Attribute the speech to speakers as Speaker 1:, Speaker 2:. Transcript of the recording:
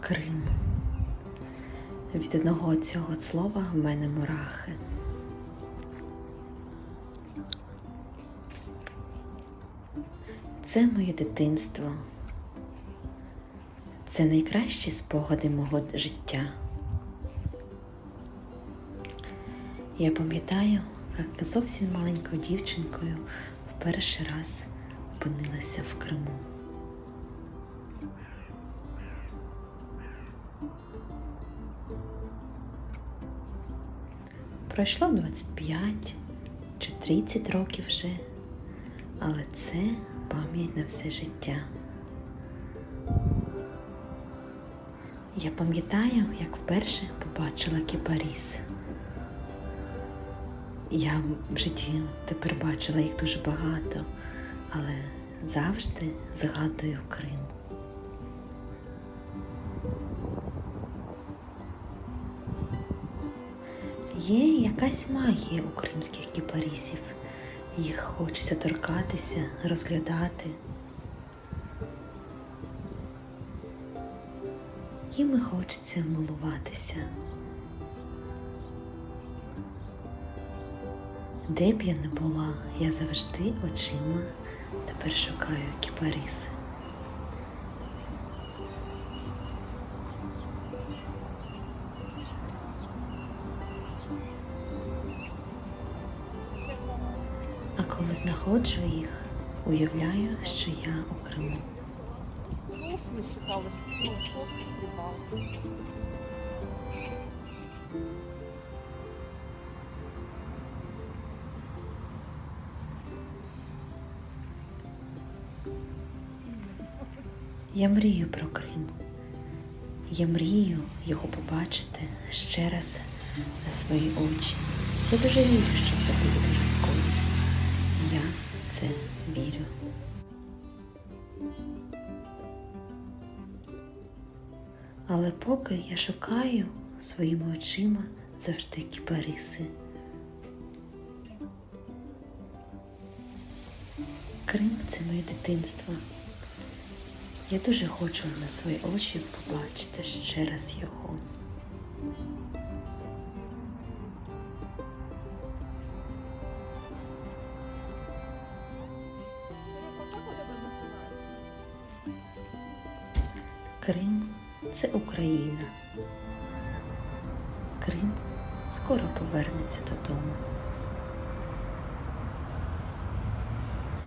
Speaker 1: Крим. Від одного цього слова в мене мурахи. Це моє дитинство. Це найкращі спогади мого життя. Я пам'ятаю, як зовсім маленькою дівчинкою в перший раз опинилася в Криму. Пройшло 25 чи 30 років вже, але це пам'ять на все життя. Я пам'ятаю, як вперше побачила кіпаріс. Я в житті тепер бачила їх дуже багато, але завжди згадую Крим. Є якась магія у кримських кіпарісів. Їх хочеться торкатися, розглядати. Їм хочеться милуватися. Де б я не була, я завжди очима тепер шукаю кіпариси. А коли знаходжу їх, уявляю, що я у Криму. Я мрію про Крим. Я мрію його побачити ще раз на свої очі. Я дуже вірю, що це буде дуже скоро. Я в це вірю. Але поки я шукаю своїми очима завжди кіпариси. Крим це моє дитинство. Я дуже хочу на свої очі побачити ще раз його. Крим це Україна. Крим скоро повернеться додому.